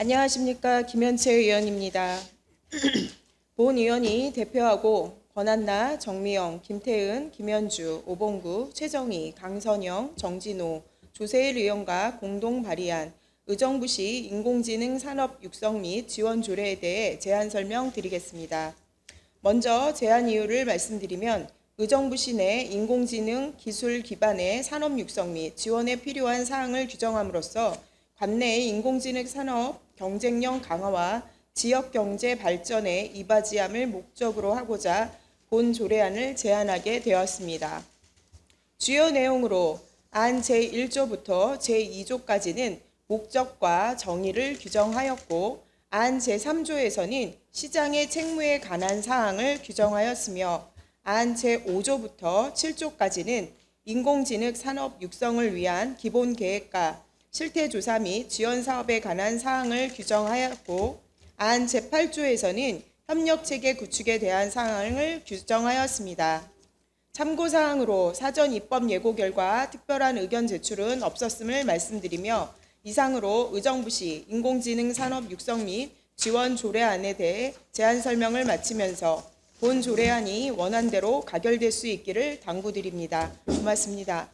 안녕하십니까 김현채 의원입니다. 본 의원이 대표하고 권한나, 정미영, 김태은, 김현주, 오봉구, 최정희, 강선영, 정진호, 조세일 의원과 공동 발의한 의정부시 인공지능 산업 육성 및 지원 조례에 대해 제안 설명 드리겠습니다. 먼저 제안 이유를 말씀드리면 의정부시 내 인공지능 기술 기반의 산업 육성 및 지원에 필요한 사항을 규정함으로써 관내의 인공지능 산업 경쟁력 강화와 지역 경제 발전에 이바지함을 목적으로 하고자 본 조례안을 제안하게 되었습니다. 주요 내용으로 안 제1조부터 제2조까지는 목적과 정의를 규정하였고 안 제3조에서는 시장의 책무에 관한 사항을 규정하였으며 안 제5조부터 7조까지는 인공지능 산업 육성을 위한 기본 계획과 실태 조사 및 지원 사업에 관한 사항을 규정하였고 안 제8조에서는 협력 체계 구축에 대한 사항을 규정하였습니다. 참고 사항으로 사전 입법 예고 결과 특별한 의견 제출은 없었음을 말씀드리며 이상으로 의정부시 인공지능 산업 육성 및 지원 조례안에 대해 제안 설명을 마치면서 본 조례안이 원안대로 가결될 수 있기를 당부드립니다. 고맙습니다.